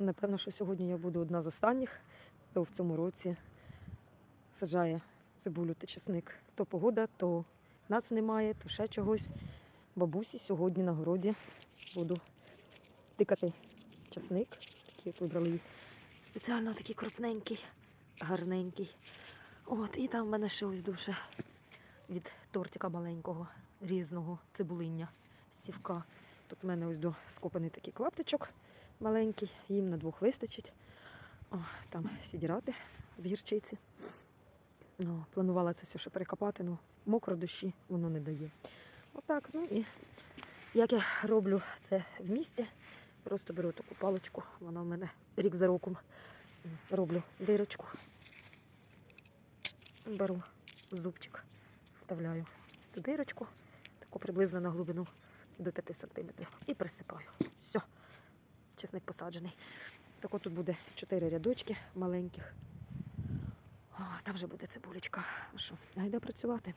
Напевно, що сьогодні я буду одна з останніх, хто в цьому році саджає цибулю та чесник. То погода, то нас немає, то ще чогось. Бабусі сьогодні на городі буду тикати чесник. Такий вибрали. Спеціально такий крупненький, гарненький. От, і там в мене ще ось дуже від тортика маленького, різного цибулиння, сівка. Тут в мене ось до скопаний такий клаптичок маленький, їм на двох вистачить. О, там сідірати з гірчиці. Ну, планувала це все ще перекопати, ну мокро дощі воно не дає. Отак, ну і як я роблю це в місті, просто беру таку паличку, вона в мене рік за роком. Роблю дирочку. Беру зубчик, вставляю цю дирочку, таку приблизно на глибину до 5 см. І присипаю. Все, чесник посаджений. Так от тут буде чотири рядочки маленьких. О, там вже буде цибулечка. Ну що, гайда працювати.